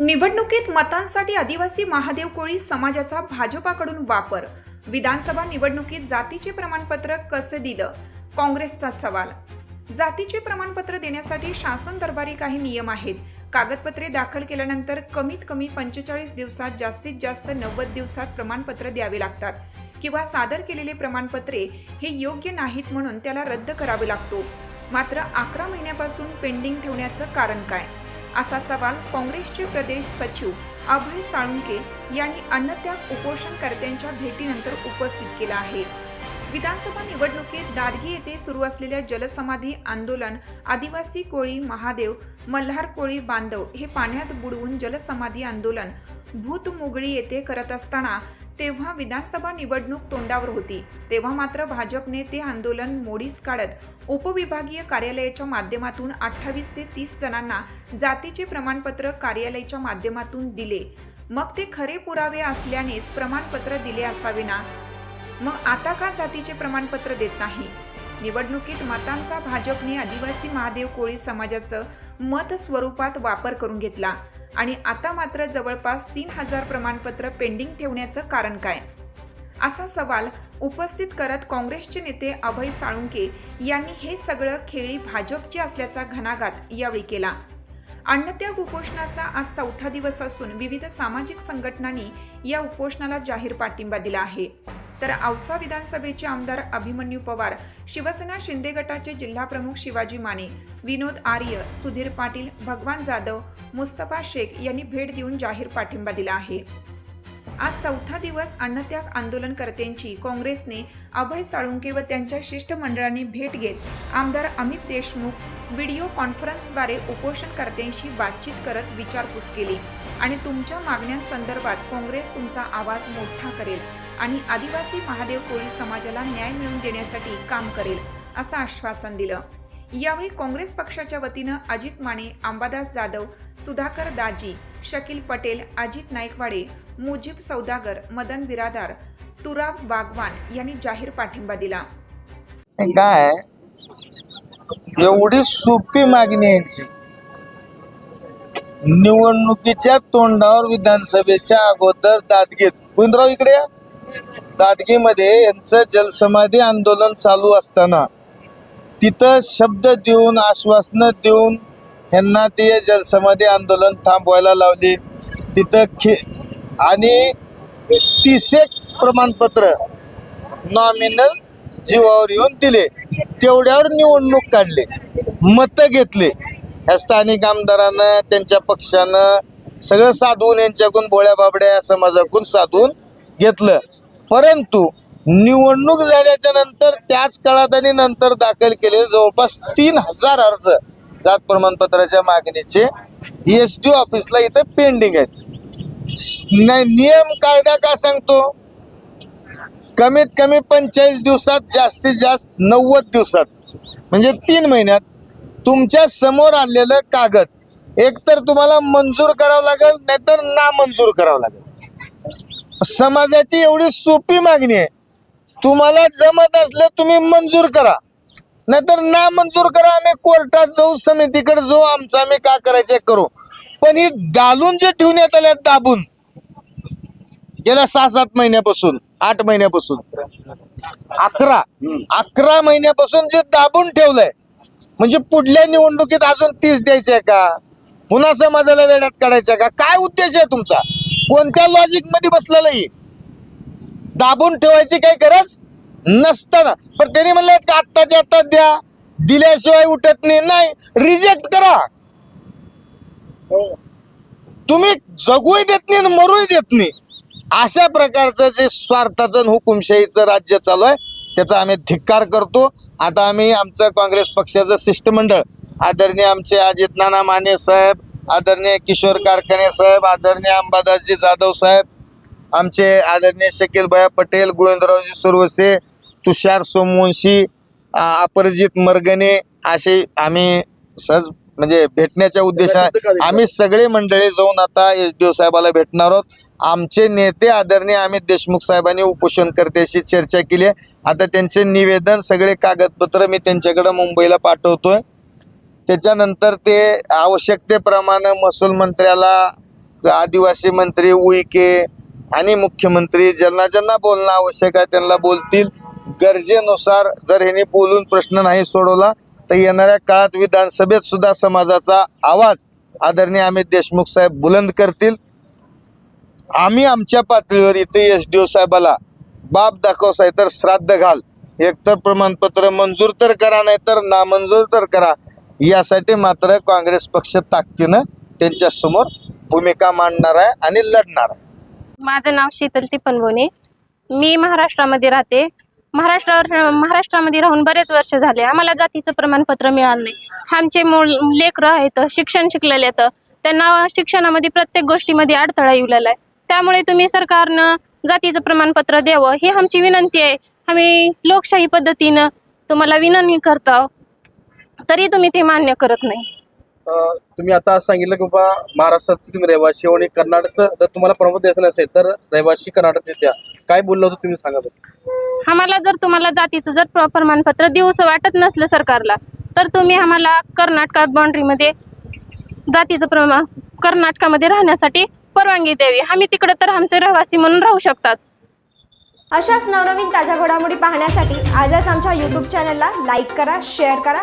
निवडणुकीत मतांसाठी आदिवासी महादेव कोळी समाजाचा भाजपाकडून वापर. विधानसभा निवडणुकीत जातीचे प्रमाणपत्र कसे दिलं? काँग्रेसचा सवाल. जातीचे प्रमाणपत्र देण्यासाठी शासन दरबारी काही नियम आहेत. कागदपत्रे दाखल केल्यानंतर कमीत कमी पंचेचाळीस दिवसात जास्तीत जास्त नव्वद दिवसात प्रमाणपत्र द्यावे लागतात. किंवा सादर केलेले प्रमाणपत्रे हे योग्य नाहीत म्हणून त्याला रद्द करावे लागतो. मात्र अकरा महिन्यापासून पेंडिंग ठेवण्याचं कारण काय? असा सवाल काँग्रेसचे प्रदेश सचिव अभय साळुंके यांनी अन्नत्याग उपोषणकर्त्यांच्या भेटीनंतर उपस्थित केला आहे. विधानसभा निवडणुकीत दादगी येथे सुरू असलेल्या जलसमाधी आंदोलन आदिवासी कोळी महादेव मल्हार कोळी बांधव हे पाण्यात बुडवून जलसमाधी आंदोलन भूतमुगळी येथे करत असताना तेव्हा विधानसभा निवडणूक तोंडावर होती. तेव्हा मात्र भाजपने ते आंदोलन मोडीस काढत उपविभागीय कार्यालयाच्या माध्यमातून अठ्ठावीस ते तीस जणांना जातीचे प्रमाणपत्र कार्यालयाच्या माध्यमातून दिले. मग ते खरे पुरावे असल्यानेच प्रमाणपत्र दिले असावे ना? मग आता का जातीचे प्रमाणपत्र देत नाही? निवडणुकीत मतांचा भाजपने आदिवासी महादेव कोळी समाजाचं मत स्वरूपात वापर करून घेतला. आणि आता मात्र जवळपास तीन हजार प्रमाणपत्र पेंडिंग ठेवण्याचं कारण काय? असा सवाल उपस्थित करत काँग्रेसचे नेते अभय साळुंके यांनी हे सगळं खेळी भाजपची असल्याचा घणाघात यावेळी केला. अन्नत्याग उपोषणाचा आज चौथा दिवस असून विविध सामाजिक संघटनांनी या उपोषणाला जाहीर पाठिंबा दिला आहे. तर औसा विधानसभेचे आमदार अभिमन्यू पवार शिवसेना शिंदे गटाचे जिल्हाप्रमुख शिवाजी माने विनोद आर्य सुधीर पाटील भगवान जाधव मुस्तफा शेख यांनी भेट देऊन जाहीर पाठिंबा दिला आहे. आज चौथा दिवस अन्नत्याग आंदोलनकर्त्यांची काँग्रेसने अभय साळुंके व त्यांच्या शिष्टमंडळाने भेट घेत आमदार अमित देशमुख व्हिडिओ कॉन्फरन्सद्वारे उपोषणकर्त्यांशी बातचीत करत विचारपूस केली. आणि तुमच्या मागण्यांसंदर्भात काँग्रेस तुमचा आवाज मोठा करेल. आणि आदिवासी महादेव कोळी समाजाला न्याय मिळवून देण्यासाठी काम करेल असं आश्वासन दिलं. यावेळी काँग्रेस पक्षाच्या वतीनं अजित माने अंबादास जाधव सुधाकर दाजी शकील पटेल अजित नाईकवाडे मुजीब सौदागर मदन बिरादार तुराब बागवान यांनी जाहीर पाठिंबा दिला. काय? एवढी सोपी मागणी यांची. निवडणुकीच्या तोंडावर विधानसभेच्या अगोदर दाद घेत. गोविंदराव इकडे या. दादगीमध्ये यांचं जलसमाधी आंदोलन चालू असताना तिथं शब्द देऊन आश्वासनं देऊन ह्यांना ते जलसमाधी आंदोलन थांबवायला लावले. तिथं खे आणि तिसेक प्रमाणपत्र नॉमिनल जीवावर येऊन दिले. तेवढ्यावर निवडणूक काढली. मतं घेतले. ह्या स्थानिक आमदारानं त्यांच्या पक्षानं सगळं साधून यांच्याकडून बोळ्या बाबड्या समाजाकडून साधून घेतलं. परंतु निवडणूक झाल्याच्यानंतर त्याच काळात आणि नंतर दाखल केलेले जवळपास तीन हजार अर्ज जात प्रमाणपत्राच्या मागणीचे एस डी ऑफिसला इथं पेंडिंग आहेत. नियम कायदा का सांगतो? कमीत कमी पंचेचाळीस दिवसात जास्तीत जास्त नव्वद दिवसात म्हणजे तीन महिन्यात तुमच्यासमोर आलेलं कागद एकतर तुम्हाला मंजूर करावं लागेल नाहीतर नामंजूर करावं लागेल. समाजाची एवढी सोपी मागणी आहे. तुम्हाला जमत असलं तुम्ही मंजूर करा. नाहीतर ना मंजूर करा आम्ही कोर्टात जाऊ समितीकडे जाऊ आमचं आम्ही का करायचं करू. पण ही दालून जे ठेवण्यात आल्या दाबून गेल्या सहा सात महिन्यापासून आठ महिन्यापासून अकरा अकरा महिन्यापासून जे दाबून ठेवलंय म्हणजे पुढल्या निवडणुकीत अजून तीस द्यायचे का? पुन्हा समाजाला वेड्यात काढायचं का? काय उद्देश आहे तुमचा? कोणत्या लॉजिकमध्ये बसलेलं आहे? दाबून ठेवायची काही गरज नसताना. पण त्यांनी म्हणलं का आत्ताच्या आत्ता द्या. दिल्याशिवाय उठत नाही. नाही रिजेक्ट करा. तुम्ही जगूही देत नाही मरूही देत नाही. अशा प्रकारचं जे स्वार्थाचं हुकुमशाहीचं राज्य चालू आहे त्याचा आम्ही धिक्कार करतो. आता आम्ही आमचं काँग्रेस पक्षाचं शिष्टमंडळ आदरणीय आमचे अजित नाना माने साहेब आदरणीय किशोर कारखाने साहेब आदरणीय अंबादासजी जाधव साहेब आमचे आदरणीय शकील भया पटेल गोविंदरावजी सुरवसे तुषार सोमवंशी अपरजित अपराजित मर्गने असे आम्ही सहज म्हणजे भेटण्याच्या उद्देशाने आम्ही सगळे मंडळी जाऊन आता एस डी ओ साहेबाला भेटणार आहोत. आमचे नेते आदरणीय अमित देशमुख साहेबांनी उपोषणकर्त्याशी चर्चा केली आहे. आता त्यांचे निवेदन सगळे कागदपत्र मी त्यांच्याकडे मुंबईला पाठवतोय. त्याच्यानंतर ते आवश्यकतेप्रमाणे महसूल मंत्र्याला आदिवासी मंत्री उईके आणि मुख्यमंत्री ज्यांना ज्यांना बोलणं आवश्यक आहे त्यांना बोलतील. गरजेनुसार जर ह्यांनी बोलून प्रश्न नाही सोडवला तर येणाऱ्या काळात विधानसभेत सुद्धा समाजाचा आवाज आदरणीय अमित देशमुख साहेब बुलंद करतील. आम्ही आमच्या पातळीवर इथे एस डी ओ साहेबाला बाप दाखव साहेब तर श्राद्ध घाल. एकतर प्रमाणपत्र मंजूर तर करा नाही तर नामंजूर तर करा. यासाठी मात्र काँग्रेस पक्ष ताकदीनं त्यांच्यासमोर भूमिका मांडणार आहे आणि लढणार आहे. माझं नाव शीतल तिपनबोने. मी महाराष्ट्रामध्ये राहते. महाराष्ट्रावर महाराष्ट्रामध्ये राहून बरेच वर्ष झाले. आम्हाला जातीचं प्रमाणपत्र मिळालं नाही. आमचे मूळ लेकरं आहेत शिक्षण शिकलेले आहेत. त्यांना शिक्षणामध्ये प्रत्येक गोष्टीमध्ये अडथळा येऊलेला आहे. त्यामुळे तुम्ही सरकारनं जातीचं प्रमाणपत्र द्यावं ही आमची विनंती आहे. आम्ही लोकशाही पद्धतीनं तुम्हाला विनंती करतो. तरी तुम्ही ते मान्य करत नाही. अं, तुम्ही आता असं सांगितलं की बाबा महाराष्ट्राचे तुम्ही रहिवासी हो आणि कर्नाटकचं जर तुम्हाला प्रमुख द्यायचं नसेल तर रहिवासी कर्नाटकचे द्या काय बोललं होतं तुम्ही सांगा बरं. आम्हाला जर तुम्हाला जातीचं जर प्र- प्रमाणपत्र देऊसं वाटत नसलं सरकारला तर तुम्ही आम्हाला कर्नाटकात बाउंड्रीमध्ये जातीचं प्रमाण कर्नाटकामध्ये राहण्यासाठी परवानगी द्यावी. आम्ही तिकडे तर आमचे रहिवासी म्हणून राहू शकतात. अशाच नवनवीन ताज्या घडामोडी पाहण्यासाठी आजच आमच्या यूट्यूब चॅनलला लाईक करा शेअर करा.